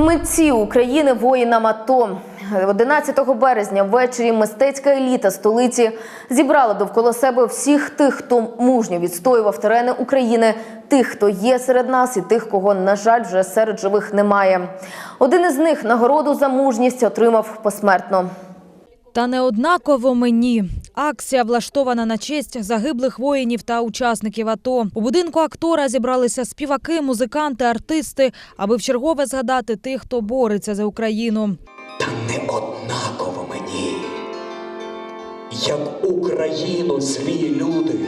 Митці України воїнам АТО. 11 березня ввечері мистецька еліта столиці зібрала довкола себе всіх тих, хто мужньо відстоював терени України, тих, хто є серед нас, і тих, кого, на жаль, вже серед живих немає. Один із них нагороду за мужність отримав посмертно. Та не однаково мені. Акція влаштована на честь загиблих воїнів та учасників АТО. У будинку актора зібралися співаки, музиканти, артисти, аби вчергове згадати тих, хто бореться за Україну. Та не однаково мені, як Україну злі люди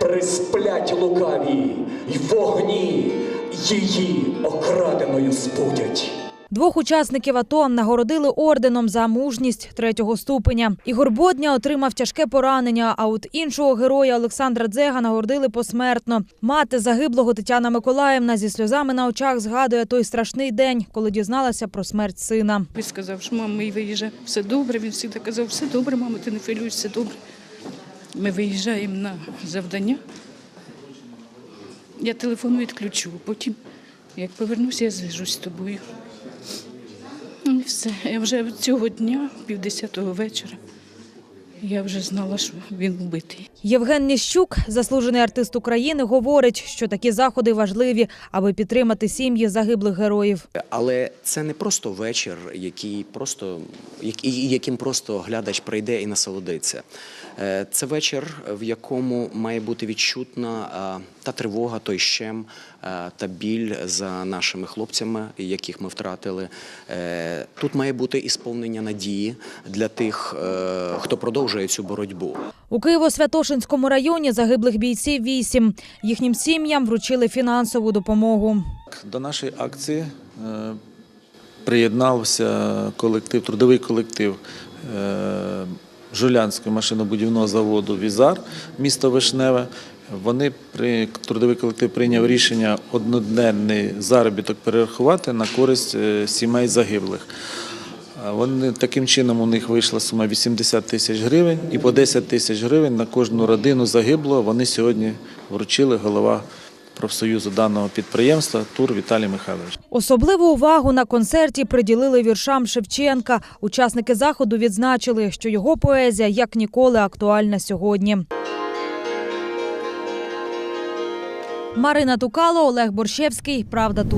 присплять лукаві й вогні її окраденою збудять. Двох учасників АТО нагородили орденом за мужність третього ступеня. Ігор Бодня отримав тяжке поранення. А от іншого героя Олександра Дзега нагородили посмертно. Мати загиблого Тетяна Миколаївна зі сльозами на очах згадує той страшний день, коли дізналася про смерть сина. Він сказав, що мама, ми виїжджаємо, все добре. Він завжди казав, все добре, мама, ти не хвилюйся, все добре. Ми виїжджаємо на завдання. Я телефон відключу, потім, як повернуся, я зв'яжусь з тобою. Все. Я вже цього дня, півдесятого вечора, я вже знала, що він вбитий. Євген Ніщук, заслужений артист України, говорить, що такі заходи важливі, аби підтримати сім'ї загиблих героїв. Але це не просто вечір, який просто яким просто глядач прийде і насолодиться. Е, Це вечір, в якому має бути відчутна е, та тривога, той щем е, та біль за нашими хлопцями, яких ми втратили. Тут має бути і сповнення надії для тих, хто продовжує цю боротьбу. У Києво-Святошинському районі загиблих бійців вісім. Їхнім сім'ям вручили фінансову допомогу. До нашої акції е, приєднався колектив, трудовий колектив е, Жулянського машинобудівного заводу Візар, місто Вишневе. Вони при трудовий колектив прийняв рішення одноденний заробіток перерахувати на користь е, сімей загиблих. Вони таким чином у них вийшла сума 80 тисяч гривень, і по 10 тисяч гривень на кожну родину загиблого вони сьогодні вручили голова профсоюзу даного підприємства Тур Віталій Михайлович. Особливу увагу на концерті приділили віршам Шевченка. Учасники заходу відзначили, що його поезія як ніколи актуальна сьогодні. Марина Тукало, Олег Борщевський. Правда тут.